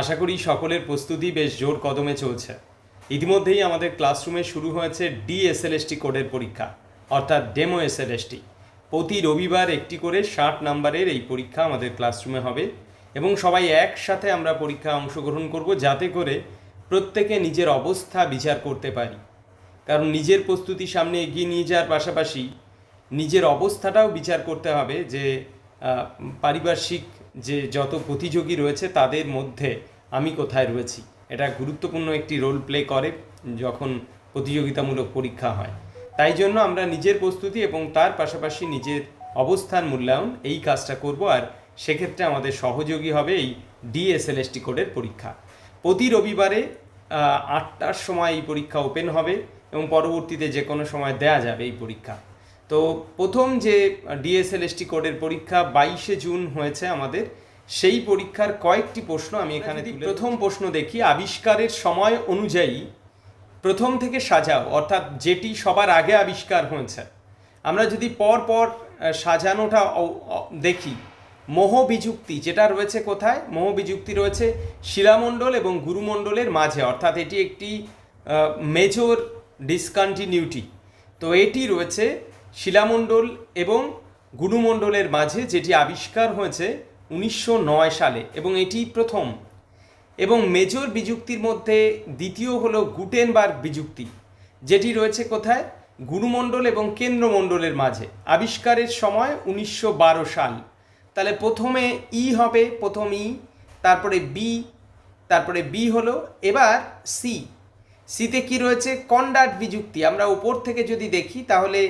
আশা করি সকলের প্রস্তুতি বেশ জোর কদমে চলছে। ইতিমধ্যেই আমাদের ক্লাসরুমে শুরু হয়েছে ডিএসএলএসটি কোডের পরীক্ষা, অর্থাৎ ডেমো এসএলএসটি প্রতি রবিবার একটি করে ষাট নাম্বারের এই পরীক্ষা আমাদের ক্লাসরুমে হবে এবং সবাই একসাথে আমরা পরীক্ষা অংশগ্রহণ করব যাতে করে প্রত্যেকে নিজের অবস্থা বিচার করতে পারি। কারণ নিজের প্রস্তুতি সামনে এগিয়ে নিয়ে যাওয়ার পাশাপাশি নিজের অবস্থাটাও বিচার করতে হবে যে পারিপার্শ্বিক যে যত প্রতিযোগী রয়েছে তাদের মধ্যে আমি কোথায় রয়েছি। এটা গুরুত্বপূর্ণ একটি রোল প্লে করে যখন প্রতিযোগিতামূলক পরীক্ষা হয়। তাই জন্য আমরা নিজের প্রস্তুতি এবং তার পাশাপাশি নিজের অবস্থান মূল্যায়ন এই কাজটা করব আর সেক্ষেত্রে আমাদের সহযোগী হবে এই ডিএসএলএসটি কোডের পরীক্ষা। প্রতি রবিবারে আটটার সময় এই পরীক্ষা ওপেন হবে এবং পরবর্তীতে যে কোনো সময় দেয়া যাবে এই পরীক্ষা। তো প্রথম যে ডিএসএলএসটি কোডের পরীক্ষা বাইশে জুন হয়েছে আমাদের সেই পরীক্ষার কয়েকটি প্রশ্ন আমি এখানে তুলে- প্রথম প্রশ্ন দেখি আবিষ্কারের সময় অনুযায়ী প্রথম থেকে সাজাও অর্থাৎ যেটি সবার আগে আবিষ্কার হয়েছে। আমরা যদি পর পর সাজানোটা দেখি মোহ বিযুক্তি যেটা রয়েছে কোথায়? মোহ বিযুক্তি রয়েছে শিলামণ্ডল এবং গুরুমণ্ডলের মাঝে অর্থাৎ এটি একটি মেজর ডিসকন্টিনিউটি তো এটি রয়েছে শিলামণ্ডল এবং গুরুমণ্ডলের মাঝে যেটি আবিষ্কার হয়েছে উনিশশো নয় সালে, এবং এটি প্রথম। এবং মেজর বিযুক্তির মধ্যে দ্বিতীয় হলো গুটেনবার্গ বিযুক্তি, যেটি রয়েছে কোথায়? গুরুমণ্ডল এবং কেন্দ্রমণ্ডলের মাঝে। আবিষ্কারের সময় উনিশশো বারো সাল। তাহলে প্রথমে ই হবে, প্রথম ই, তারপরে বি তারপরে বি হলো, এবার সি। সিতে কি রয়েছে? কন্ডাট বিযুক্তি। আমরা উপর থেকে যদি দেখি, তাহলে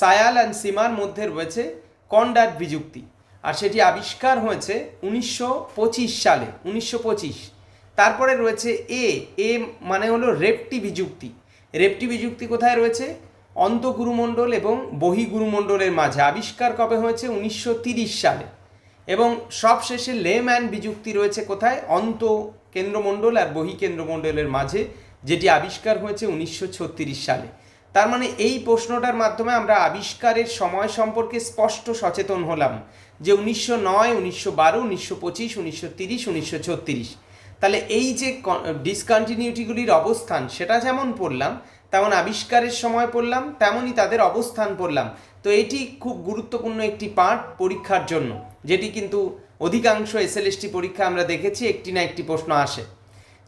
সায়াল অ্যান্ড সীমার মধ্যে রয়েছে কন্ডাট বিযুক্তি আর সেটি আবিষ্কার হয়েছে উনিশশো পঁচিশ সালে, উনিশশো পঁচিশ। তারপরে রয়েছে এ এ মানে হলো রেপটি বিযুক্তি। রেপটি বিযুক্তি কোথায় রয়েছে? অন্তগুরুমণ্ডল এবং বহিগুরুমণ্ডলের মাঝে। আবিষ্কার কবে হয়েছে? উনিশশো সালে। এবং সবশেষে লেম্যান বিযুক্তি রয়েছে কোথায়? অন্ত কেন্দ্রমণ্ডল আর বহি কেন্দ্রমণ্ডলের মাঝে, যেটি আবিষ্কার হয়েছে উনিশশো ছত্রিশ সালে। তার মানে এই প্রশ্নটার মাধ্যমে আমরা আবিষ্কারের সময় সম্পর্কে স্পষ্ট সচেতন হলাম যে উনিশশো নয়, উনিশশো বারো, উনিশশো পঁচিশ, উনিশশো তিরিশ, উনিশশো ছত্রিশ। তাহলে এই যে ডিসকন্টিনিউটিগুলির অবস্থান, সেটা যেমন পড়লাম, তেমন আবিষ্কারের সময় পড়লাম, তেমনই তাদের অবস্থান পড়লাম। তো এটি খুব গুরুত্বপূর্ণ একটি পার্ট পরীক্ষার জন্য, যেটি কিন্তু অধিকাংশ এসএলএসটি পরীক্ষা আমরা দেখেছি, একটি না একটি প্রশ্ন আসে।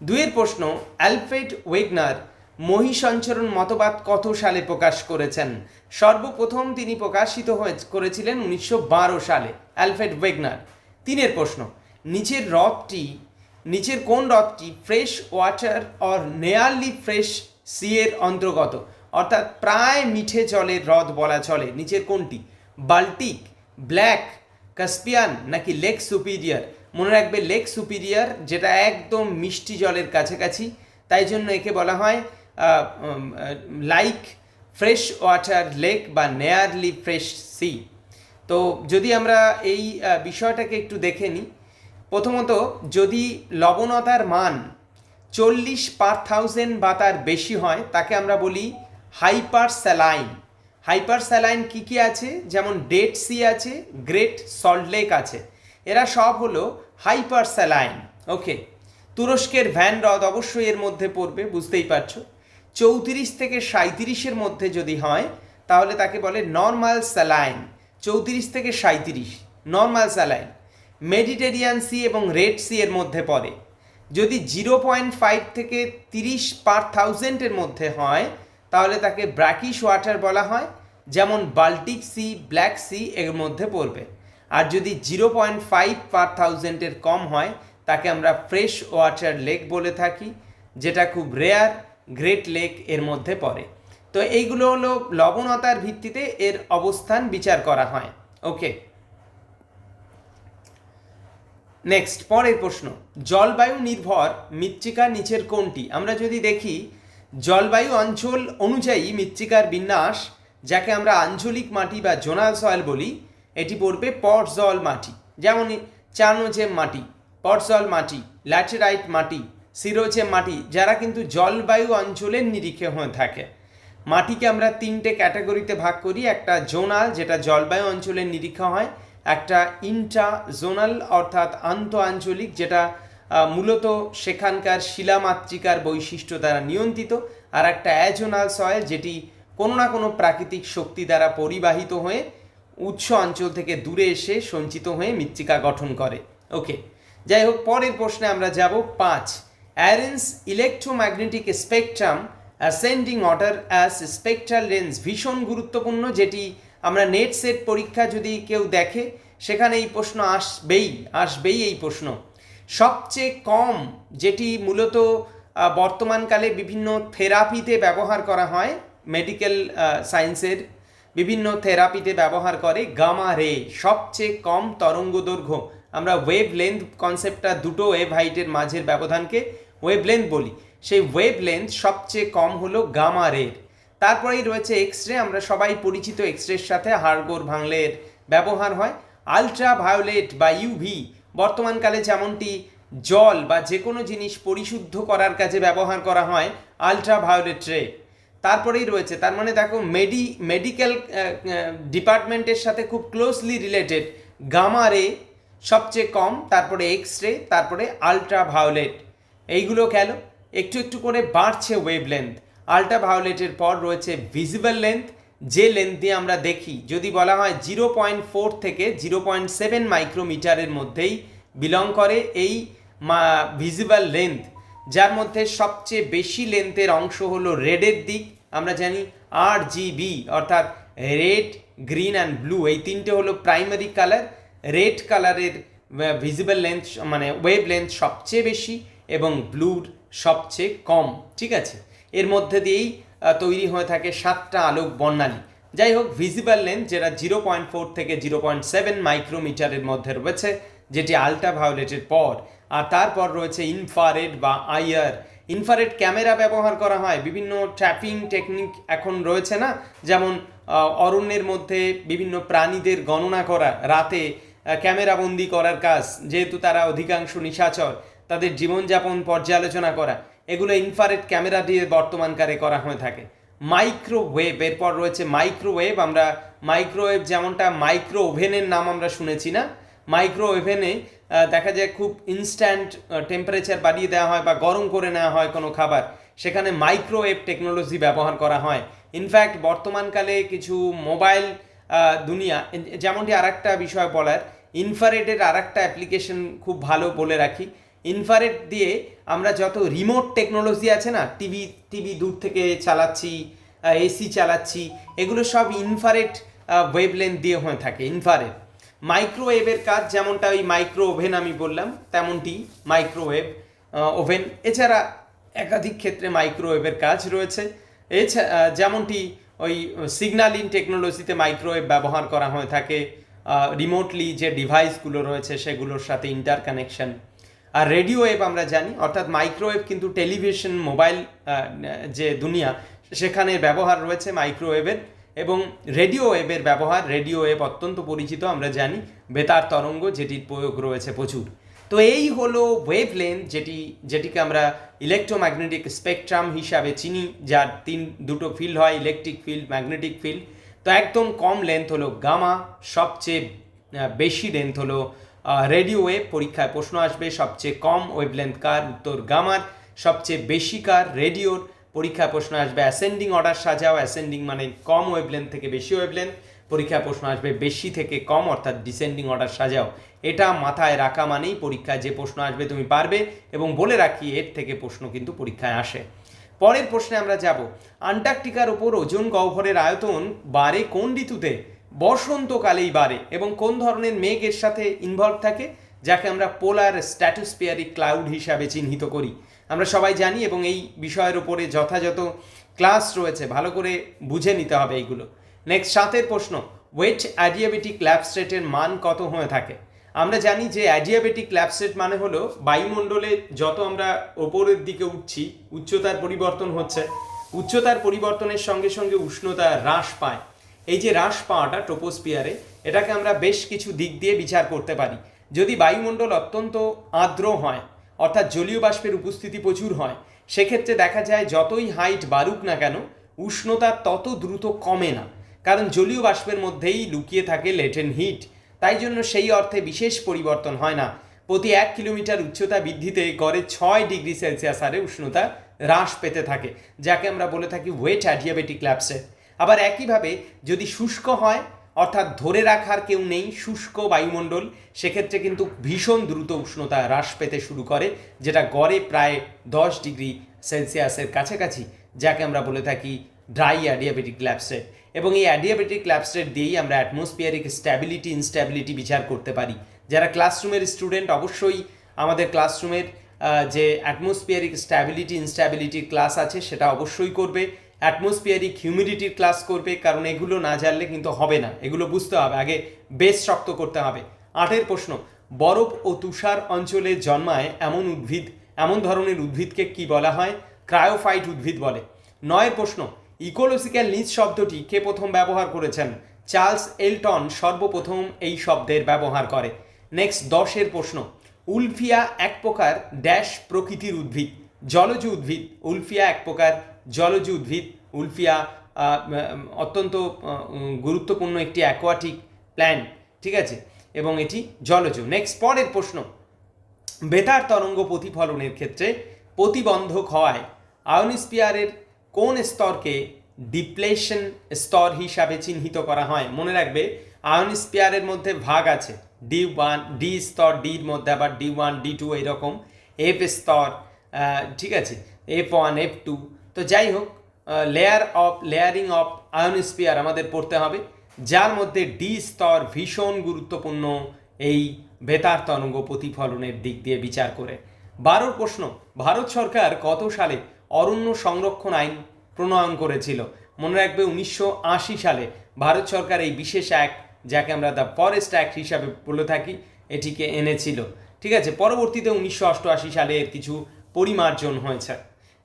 দুয়ের প্রশ্ন, অ্যালফ্রেড ওয়েগনার মহিসঞ্চরণ মতবাদ কত সালে প্রকাশ করেছেন? সর্বপ্রথম তিনি প্রকাশিত হয়ে করেছিলেন উনিশশো বারো সালে, অ্যালফ্রেড ওয়েগনার। তিনের প্রশ্ন, নিচের হ্রদটি, নিচের কোন হ্রদটি fresh water or nearly fresh সিয়ের অন্তর্গত? অর্থাৎ প্রায় মিঠে জলের হ্রদ বলা চলে। নিচের কোনটি? বাল্টিক, ব্ল্যাক, কাস্পিয়ান নাকি লেক সুপিরিয়ার? মনে রাখবে লেক সুপিরিয়ার যেটা একদম মিষ্টি জলের কাছাকাছি, তাই জন্য একে বলা হয় লাইক ফ্রেশ ওয়াটার লেক বা নেয়ারলি ফ্রেশ সি তো যদি আমরা এই বিষয়টাকে একটু দেখে নিই, প্রথমত যদি লবণতার মান চল্লিশ পার থাউজেন্ড বা তার বেশি হয়, তাকে আমরা বলি হাইপার স্যালাইন হাইপার স্যালাইন কী কী আছে? যেমন ডেড সি আছে গ্রেট সল্ট লেক আছে। এরা সব হলো হাইপার স্যালাইন ওকে তুরস্কের ভ্যান হ্রদ অবশ্যই এর মধ্যে পড়বে, বুঝতেই পারছ? চৌত্রিশ থেকে সাঁত্রিশের মধ্যে যদি হয়, তাহলে তাকে বলে নর্মাল স্যালাইন চৌত্রিশ থেকে সাঁত্রিশ নর্মাল স্যালাইন মেডিটেরিয়ান সি এবং রেড সি এর মধ্যে পড়ে। যদি জিরো পয়েন্ট ফাইভ থেকে তিরিশ পার থাউজেন্ডের মধ্যে হয়, তাহলে তাকে ব্র্যাকিশ ওয়াটার বলা হয়, যেমন বাল্টিক সি ব্ল্যাক সি এর মধ্যে পড়বে। আর যদি জিরো পয়েন্ট ফাইভ পার থাউজেন্ডের কম হয়, তাকে আমরা ফ্রেশ ওয়াটার লেক বলে থাকি, যেটা খুব রেয়ার গ্রেট লেক এর মধ্যে পড়ে। তো এইগুলো হলো লবণতার ভিত্তিতে এর অবস্থান বিচার করা হয়। ওকে নেক্সট পরের প্রশ্ন। জলবায়ু নির্ভর মৃত্তিকা নিচের কোনটি? আমরা যদি দেখি, জলবায়ু অঞ্চল অনুযায়ী মৃত্তিকার বিন্যাস, যাকে আমরা আঞ্চলিক মাটি বা জোনাল সয়েল বলি, এটি পড়বে পটজল মাটি। যেমন চানোজেম মাটি, পটজল মাটি, ল্যাটেরাইট মাটি সিরোজেম মাটি, যারা কিন্তু জলবায়ু অঞ্চলের নিরিখে হয়ে থাকে। মাটিকে আমরা তিনটে ক্যাটাগরিতে ভাগ করি, একটা জোনাল, যেটা জলবায়ু অঞ্চলের নিরীক্ষা হয়, একটা ইন্ট্রা জোনাল অর্থাৎ আন্ত আঞ্চলিক যেটা মূলত সেখানকার শিলামাতৃকার বৈশিষ্ট্য দ্বারা নিয়ন্ত্রিত, আর একটা অ্যাজোনাল সয়েল, যেটি কোনো না কোনো প্রাকৃতিক শক্তি দ্বারা পরিবাহিত হয়ে উৎস অঞ্চল থেকে দূরে এসে সঞ্চিত হয়ে মৃত্তিকা গঠন করে। ওকে, যাই হোক, পরের প্রশ্নে আমরা যাব পাঁচ। Arrange electromagnetic spectrum ascending order as spectral range ভীষণ গুরুত্বপূর্ণ, যেটি আমরা নেট সেট পরীক্ষা যদি কেউ দেখে, সেখানে এই প্রশ্ন আসবেই আসবেই এই প্রশ্ন। সবচেয়ে কম যেটি মূলত বর্তমানকালে বিভিন্ন থেরাপিতে ব্যবহার করা হয় মেডিকেল সায়েন্সের বিভিন্ন থেরাপিতে ব্যবহার করে গামা রে সবচেয়ে কম তরঙ্গ দৈর্ঘ্য আমরা ওয়েভ লেন্থ কনসেপ্টটা দুটো ওয়েভ হাইটের মাঝের ব্যবধানকে ওয়েভ লেন্থ বলি। সেই ওয়েভ লেন্থ সবচেয়ে কম হলো গামা রের তারপরেই রয়েছে এক্স রে আমরা সবাই পরিচিত এক্স রের সাথে হাড়গোড় ভাঙলের ব্যবহার হয়। আলট্রা ভায়োলেট বা ইউভি বর্তমানকালে যেমনটি জল বা যে কোনো জিনিস পরিশুদ্ধ করার কাজে ব্যবহার করা হয় আলট্রা ভায়োলেট রে তারপরেই রয়েছে, তার মানে দেখো মেডি মেডিকেল ডিপার্টমেন্টের সাথে খুব ক্লোজলি রিলেটেড গামা রে সবচেয়ে কম, তারপরে এক্স রে তারপরে আলট্রা ভায়োলেট এইগুলো গেল। একটু একটু করে বাড়ছে ওয়েভ লেন্থ আলট্রা ভায়োলেটের পর রয়েছে ভিজিবল লেন্থ যে লেন্থ দিয়ে আমরা দেখি, যদি বলা হয় জিরো পয়েন্ট ফোর থেকে জিরো পয়েন্ট সেভেন মাইক্রোমিটারের মধ্যেই বিলং করে এই ভিজিবল লেন্থ যার মধ্যে সবচেয়ে বেশি লেন্থের অংশ হলো রেডের দিক। আমরা জানি আর জিবি অর্থাৎ রেড গ্রিন অ্যান্ড ব্লু এই তিনটে হলো প্রাইমারি কালার রেড কালারের ভিজিবল লেন্থ মানে ওয়েভ লেন্থ সবচেয়ে বেশি। এবং ব্লুর সবচেয়ে কম, ঠিক আছে? এর মধ্যে দিয়েই তৈরি হয়ে থাকে সাতটা আলোক বর্ণালী। যাই হোক ভিজিবল লেন্থ যেটা জিরো পয়েন্ট ফোর থেকে জিরো পয়েন্ট সেভেন মাইক্রোমিটারের মধ্যে রয়েছে, যেটি আলট্রা ভায়োলেটের পর। আর তারপর রয়েছে ইনফারেড বা আইয়ার ইনফারেড ক্যামেরা ব্যবহার করা হয়। বিভিন্ন ট্র্যাপিং টেকনিক এখন রয়েছে না? যেমন অরণ্যের মধ্যে বিভিন্ন প্রাণীদের গণনা করা, রাতে ক্যামেরাবন্দি করার কাজ, যেহেতু তারা অধিকাংশ নিশাচর। তাদের জীবনযাপন পর্যালোচনা করা, এগুলো ইনফারেট ক্যামেরা দিয়ে বর্তমানকালে করা হয়ে থাকে। মাইক্রোওয়েভ, এরপর রয়েছে মাইক্রোওয়েভ, আমরা মাইক্রোওয়েভ যেমনটা মাইক্রো ওভেনের নাম আমরা শুনেছি না মাইক্রো ওভেনে দেখা যায় খুব ইনস্ট্যান্ট টেম্পারেচার বাড়িয়ে দেওয়া হয় বা গরম করে নেওয়া হয় কোনো খাবার, সেখানে মাইক্রোওয়েভ টেকনোলজি ব্যবহার করা হয়। ইনফ্যাক্ট বর্তমানকালে কিছু মোবাইল দুনিয়া যেমনটি আর একটা বিষয় বলার ইনফারেটের আর একটা অ্যাপ্লিকেশন খুব ভালো বলে রাখি ইনফারেট দিয়ে আমরা যত রিমোট টেকনোলজি আছে না টিভি টিভি দূর থেকে চালাচ্ছি এসি চালাচ্ছি, এগুলো সব ইনফারেট ওয়েভলেন্থ দিয়ে হয়ে থাকে ইনফারেট মাইক্রোওয়েভের কাজ যেমনটা ওই মাইক্রো ওভেন আমি বললাম, তেমনটি মাইক্রোওয়েভ ওভেন এছাড়া একাধিক ক্ষেত্রে মাইক্রোওয়েভের কাজ রয়েছে। এছাড়া যেমনটি ওই সিগন্যালিং টেকনোলজিতে মাইক্রোওয়েভ ব্যবহার করা হয়ে থাকে রিমোটলি যে ডিভাইসগুলো রয়েছে সেগুলোর সাথে ইন্টার কানেকশন আর রেডিও ওয়েভ আমরা জানি, অর্থাৎ মাইক্রোওয়েভ কিন্তু টেলিভিশন মোবাইল যে দুনিয়া, সেখানে ব্যবহার রয়েছে মাইক্রোওয়েভের এবং রেডিও ওয়েভের ব্যবহার রেডিও ওয়েভ অত্যন্ত পরিচিত আমরা জানি, বেতার তরঙ্গ যেটির প্রয়োগ রয়েছে প্রচুর। তো এই হলো ওয়েভ লেন্থ যেটি, যেটিকে আমরা ইলেকট্রোম্যাগনেটিক স্পেকট্রাম হিসাবে চিনি, যার তিন, দুটো ফিল্ড হয় ইলেকট্রিক ফিল্ড ম্যাগনেটিক ফিল্ড তো একদম কম লেন্থ হলো গামা সবচেয়ে বেশি লেন্থ হলো রেডিও ওয়েভ পরীক্ষায় প্রশ্ন আসবে, সবচেয়ে কম ওয়েভ লেন্থ কার, উত্তর গামার, সবচেয়ে বেশি কার রেডিওর পরীক্ষায় প্রশ্ন আসবে অ্যাসেন্ডিং অর্ডার সাজাও অ্যাসেন্ডিং মানে কম ওয়েভ লেন্থ থেকে বেশি ওয়েভ লেন্থ পরীক্ষায় প্রশ্ন আসবে বেশি থেকে কম, অর্থাৎ ডিসেন্ডিং অর্ডার সাজাও। এটা মাথায় রাখা মানেই পরীক্ষায় যে প্রশ্ন আসবে তুমি পারবে, এবং বলে রাখি এর থেকে প্রশ্ন কিন্তু পরীক্ষায় আসে। পরের প্রশ্নে আমরা যাব। আন্টার্কটিকার ওপর ওজন গহ্বরের আয়তন বাড়ে কোন ঋতুতে? বসন্তকালেই বাড়ে এবং কোন ধরনের মেঘ এর সাথে ইনভলভ থাকে, যাকে আমরা পোলার স্ট্যাটোস্পিয়ারিক ক্লাউড হিসাবে চিহ্নিত করি। আমরা সবাই জানি এবং এই বিষয়ের উপরে যথাযথ ক্লাস রয়েছে, ভালো করে বুঝে নিতে হবে এইগুলো। নেক্সট সাতের প্রশ্ন ওয়েট অ্যাডিয়াবেটিক ল্যাবস্টেটের মান কত হয়ে থাকে? আমরা জানি যে অ্যাডিয়াবেটিক ল্যাবস্টেট মানে হলো বায়ুমণ্ডলে যত আমরা ওপরের দিকে উঠছি, উচ্চতার পরিবর্তন হচ্ছে। উচ্চতার পরিবর্তনের সঙ্গে সঙ্গে উষ্ণতা হ্রাস পায়। এই যে হ্রাস পাওয়াটা ট্রোপোস্পিয়ারে এটাকে আমরা বেশ কিছু দিক দিয়ে বিচার করতে পারি। যদি বায়ুমণ্ডল অত্যন্ত আর্দ্র হয়, অর্থাৎ জলীয় বাষ্পের উপস্থিতি প্রচুর হয়, সেক্ষেত্রে দেখা যায় যতই হাইট বাড়ুক না কেন, উষ্ণতা তত দ্রুত কমে না। কারণ জলীয় বাষ্পের মধ্যেই লুকিয়ে থাকে লেটেন হিট। তাই জন্য সেই অর্থে বিশেষ পরিবর্তন হয় না। প্রতি এক কিলোমিটার উচ্চতা বৃদ্ধিতে গড়ে ছয় ডিগ্রি সেলসিয়াস হারে উষ্ণতা হ্রাস পেতে থাকে, যাকে আমরা বলে থাকি ওয়েট অ্যাডিয়াবেটিক ল্যাপসে। আবার একইভাবে যদি শুষ্ক হয়, অর্থাৎ ধরে রাখার কেউ নেই, শুষ্ক বায়ুমণ্ডল, সেক্ষেত্রে কিন্তু ভীষণ দ্রুত উষ্ণতা হ্রাস পেতে শুরু করে, যেটা গড়ে প্রায় দশ ডিগ্রি সেলসিয়াসের কাছাকাছি, যাকে আমরা বলে থাকি ড্রাই অ্যাডিয়াবেটিক ল্যাপসে এবং এই অ্যাডিয়াবেটিক ল্যাপসেট দিয়েই আমরা অ্যাটমসফিয়ারিক স্ট্যাবিলিটি, ইনস্ট্যাবিলিটি বিচার করতে পারি। যারা ক্লাসরুমের স্টুডেন্ট, অবশ্যই আমাদের ক্লাসরুমের যে অ্যাটমসফিয়ারিক স্ট্যাবিলিটি, ইনস্ট্যাবিলিটির ক্লাস আছে, সেটা অবশ্যই করবে। অ্যাটমসফিয়ারিক হিউমিডিটির ক্লাস করবে, কারণ এগুলো না জানলে কিন্তু হবে না। এগুলো বুঝতে হবে। আগে বেশ শক্ত করতে হবে। আটের প্রশ্ন, বরফ ও তুষার অঞ্চলে জন্মায় এমন উদ্ভিদ, এমন ধরনের উদ্ভিদকে কি বলা হয়? ক্রায়োফাইট উদ্ভিদ বলে। নয়ের প্রশ্ন, ইকোলজিক্যাল নিজ শব্দটি কে প্রথম ব্যবহার করেছেন? চার্লস এলটন সর্বপ্রথম এই শব্দের ব্যবহার করে। নেক্সট, দশের প্রশ্ন, উলফিয়া এক প্রকার ড্যাশ প্রকৃতির উদ্ভিদ, জলজ উদ্ভিদ, উলফিয়া এক প্রকার জলজ উদ্ভিদ, উলফিয়া অত্যন্ত গুরুত্বপূর্ণ একটি অ্যাকোয়াটিক প্ল্যান্ট ঠিক আছে? এবং এটি জলজ। নেক্সট পরের প্রশ্ন। বেতার তরঙ্গ প্রতিফলনের ক্ষেত্রে প্রতিবন্ধক হওয়ায় আয়নিস্পিয়ারের কোন স্তরকে ডিপ্লেশন স্তর হিসাবে চিহ্নিত করা হয়? মনে রাখবে আয়নিস্পিয়ারের মধ্যে ভাগ আছে। ডি ওয়ান, ডি স্তর, ডির মধ্যে আবার ডি ওয়ান, ডি টু, এইরকম। এফ স্তর ঠিক আছে? এফ ওয়ান, এফ টু তো যাই হোক layer of layering of ionosphere আমাদের পড়তে হবে, যার মধ্যে ডি স্তর ভীষণ গুরুত্বপূর্ণ এই বেতার তরঙ্গ প্রতিফলনের দিক দিয়ে বিচার করে। বারোর প্রশ্ন, ভারত সরকার কত সালে অরণ্য সংরক্ষণ আইন প্রণয়ন করেছিল? মনে রাখবে উনিশশো আশি সালে ভারত সরকার এই বিশেষ অ্যাক্ট যাকে আমরা দ্য ফরেস্ট অ্যাক্ট হিসাবে বলে থাকি, এটিকে এনেছিল। ঠিক আছে, পরবর্তীতে উনিশশো অষ্টআশি সালে এর কিছু পরিমার্জন হয়েছে।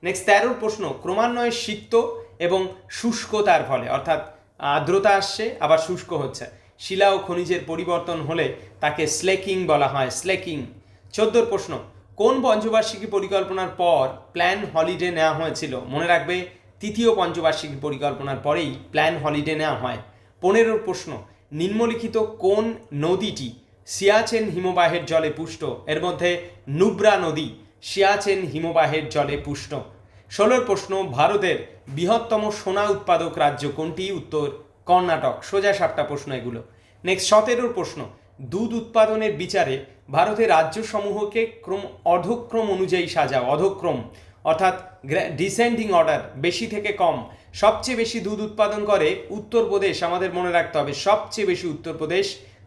নেক্সট তেরোর প্রশ্ন, ক্রমান্বয়ে সিক্ত এবং শুষ্কতার ফলে, অর্থাৎ আর্দ্রতা আসছে, আবার শুষ্ক হচ্ছে। শিলা ও খনিজের পরিবর্তন হলে তাকে স্লেকিং বলা হয়, স্লেকিং। চোদ্দোর প্রশ্ন, কোন পঞ্চবার্ষিকী পরিকল্পনার পর প্ল্যান হলিডে নেওয়া হয়েছিল? মনে রাখবে, তৃতীয় পঞ্চবার্ষিকী পরিকল্পনার পরেই প্ল্যান হলিডে নেওয়া হয়। পনেরোর প্রশ্ন, নিম্নলিখিত কোন নদীটি সিয়াচেন হিমবাহের জলে পুষ্ট? এর মধ্যে নুব্রা নদী সিয়াচেন হিমবাহের জলে পুষ্ট। ষোলোর প্রশ্ন, ভারতের বৃহত্তম সোনা উৎপাদক রাজ্য কোনটি? উত্তর, কর্ণাটক। সোজা সাতটা প্রশ্ন এগুলো। নেক্সট সতেরোর প্রশ্ন, দুধ উৎপাদনের বিচারে ভারতের রাজ্যসমূহকে ক্রম, অধক্রম অনুযায়ী সাজাও, অধক্রম, অর্থাৎ ডিসেন্ডিং অর্ডার বেশি থেকে কম। সবচেয়ে বেশি দুধ উৎপাদন করে উত্তরপ্রদেশ আমাদের মনে রাখতে হবে, সবচেয়ে বেশি উত্তরপ্রদেশ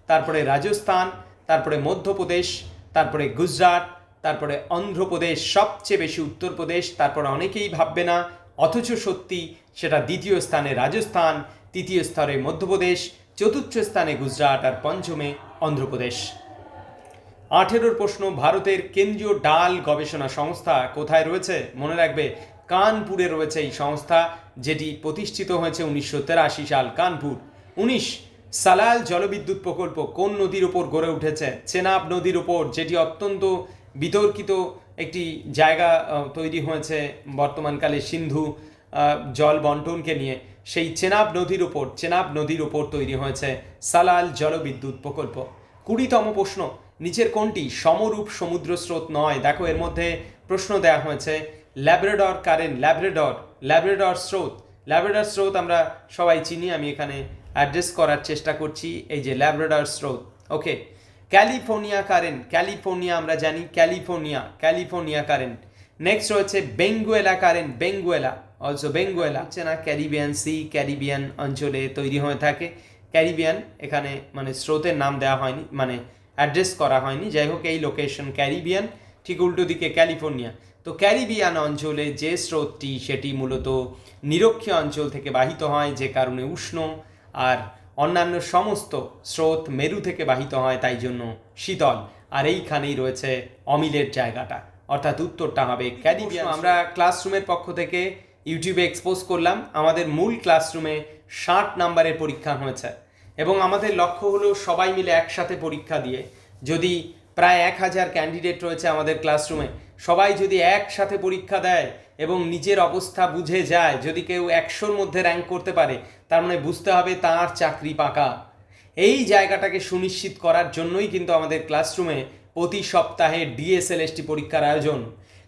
তারপরে রাজস্থান, তারপরে মধ্যপ্রদেশ তারপরে গুজরাট তারপরে অন্ধ্রপ্রদেশ সবচেয়ে বেশি উত্তরপ্রদেশ, তারপরে অনেকেই ভাববে না, অথচ সত্যি সেটা দ্বিতীয় স্থানে রাজস্থান, তৃতীয় স্তরে মধ্যপ্রদেশ, চতুর্থ স্থানে গুজরাট আর পঞ্চমে অন্ধ্রপ্রদেশ। আঠেরোর প্রশ্ন, ভারতের কেন্দ্রীয় ডাল গবেষণা সংস্থা কোথায় রয়েছে? মনে রাখবে, কানপুরে রয়েছে এই সংস্থা, যেটি প্রতিষ্ঠিত হয়েছে উনিশশো তেরাশি সাল কানপুর। উনিশ, সালাল জলবিদ্যুৎ প্রকল্প কোন নদীর ওপর গড়ে উঠেছে? চেনাব নদীর ওপর যেটি অত্যন্ত বিতর্কিত একটি জায়গা তৈরি হয়েছে বর্তমানকালে সিন্ধু জল বন্টনকে নিয়ে। সেই চেনাব নদীর ওপর চেনাব নদীর ওপর তৈরি হয়েছে সালাল জলবিদ্যুৎ প্রকল্প। কুড়িতম প্রশ্ন, নিচের কোনটি সমরূপ সমুদ্র স্রোত নয়? দেখো, এর মধ্যে প্রশ্ন দেওয়া হয়েছে ল্যাব্রেডর কারেন্ট ল্যাব্রেডর ল্যাব্রেডর স্রোত। ল্যাব্রেডর স্রোত আমরা সবাই চিনি, আমি এখানে অ্যাড্রেস করার চেষ্টা করছি, এই যে ল্যাব্রেডর স্রোত। ওকে ক্যালিফোর্নিয়া কারেন্ট ক্যালিফোর্নিয়া আমরা জানি, ক্যালিফোর্নিয়া ক্যালিফোর্নিয়া কারেন্ট নেক্সট রয়েছে Benguela current Benguela also Benguela. হচ্ছে না, ক্যারিবিয়ান সি, ক্যারিবিয়ান অঞ্চলে তৈরি হয়ে থাকে। ক্যারিবিয়ান এখানে মানে স্রোতের নাম দেওয়া হয়নি মানে অ্যাড্রেস করা হয়নি। যাই হোক, এই লোকেশন ক্যারিবিয়ান, ঠিক উল্টো দিকে ক্যালিফোর্নিয়া। তো ক্যারিবিয়ান অঞ্চলে যে স্রোতটি, সেটি মূলত নিরক্ষীয় অঞ্চল থেকে বাহিত হয়, যে কারণে উষ্ণ আর অন্যান্য সমস্ত স্রোত মেরু থেকে বাহিত হয় তাই জন্য শীতল। আর এইখানেই রয়েছে অমিলের জায়গাটা। অর্থাৎ উত্তরটা হবে ক্যারিবিয়ান আমরা ক্লাসরুমের পক্ষ থেকে ইউটিউবে এক্সপোজ করলাম। আমাদের মূল ক্লাসরুমে ষাট নাম্বারের পরীক্ষা হয়েছে। এবং আমাদের লক্ষ্য হলো সবাই মিলে একসাথে পরীক্ষা দিয়ে। যদি প্রায় এক হাজার ক্যান্ডিডেট রয়েছে আমাদের ক্লাসরুমে সবাই যদি একসাথে পরীক্ষা দেয় এবং নিজের অবস্থা বুঝে যায় যদি কেউ একশোর মধ্যে র্যাঙ্ক করতে পারে তার মানে বুঝতে হবে তার চাকরি পাকা। এই জায়গাটাকে সুনিশ্চিত করার জন্যই কিন্তু আমাদের ক্লাসরুমে প্রতি সপ্তাহে ডিএসএলএসটি পরীক্ষার আয়োজন।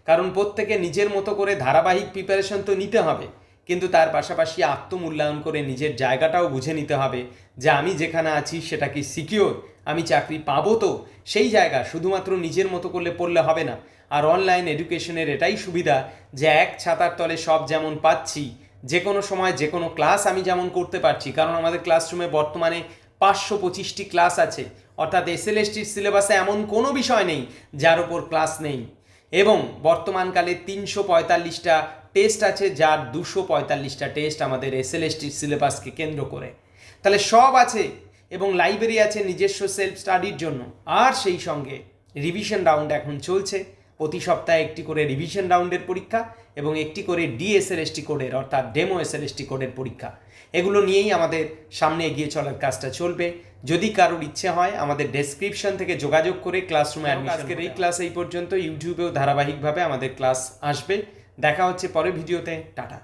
কারণ প্রত্যেকে নিজের মতো করে ধারাবাহিক প্রিপারেশন তো নিতে হবে, কিন্তু তার পাশাপাশি আত্মমূল্যায়ন করে নিজের জায়গাটাও বুঝে নিতে হবে যে আমি যেখানে আছি সেটা কি সিকিওর আমি চাকরি পাবো তো? সেই জায়গা শুধুমাত্র নিজের মতো করলে পড়লে হবে না। আর অনলাইন এডুকেশনের এটাই সুবিধা যে এক ছাতার তলে সব যেমন পাচ্ছি যে কোনো সময় যে কোনো ক্লাস আমি যেমন করতে পারছি, কারণ আমাদের ক্লাসরুমে বর্তমানে পাঁচশো পঁচিশটি ক্লাস আছে। অর্থাৎ এসএলএসটির সিলেবাসে এমন কোনো বিষয় নেই যার ওপর ক্লাস নেই। এবং বর্তমানকালে তিনশো পঁয়তাল্লিশটা টেস্ট আছে, যার দুশো পঁয়তাল্লিশটা টেস্ট আমাদের এসএলএসটির সিলেবাসকে কেন্দ্র করে। তাহলে সব আছে এবং লাইব্রেরি আছে নিজস্ব সেলফ স্টাডির জন্য। আর সেই সঙ্গে রিভিশন রাউন্ড এখন চলছে। প্রতি সপ্তাহে একটি করে রিভিশন রাউন্ডের পরীক্ষা এবং একটি করে ডিএসএলএসটি কোডের অর্থাৎ ডেমো এসএলএসটি কোডের পরীক্ষা। এগুলো নিয়েই আমাদের সামনে এগিয়ে চলার কাজটা চলবে। যদি কারোর ইচ্ছে হয় আমাদের ডেসক্রিপশন থেকে যোগাযোগ করে ক্লাসরুমে আজকের এই ক্লাস এই পর্যন্ত। ইউটিউবেও ধারাবাহিকভাবে আমাদের ক্লাস আসবে। দেখা হচ্ছে পরে ভিডিওতে টাটা।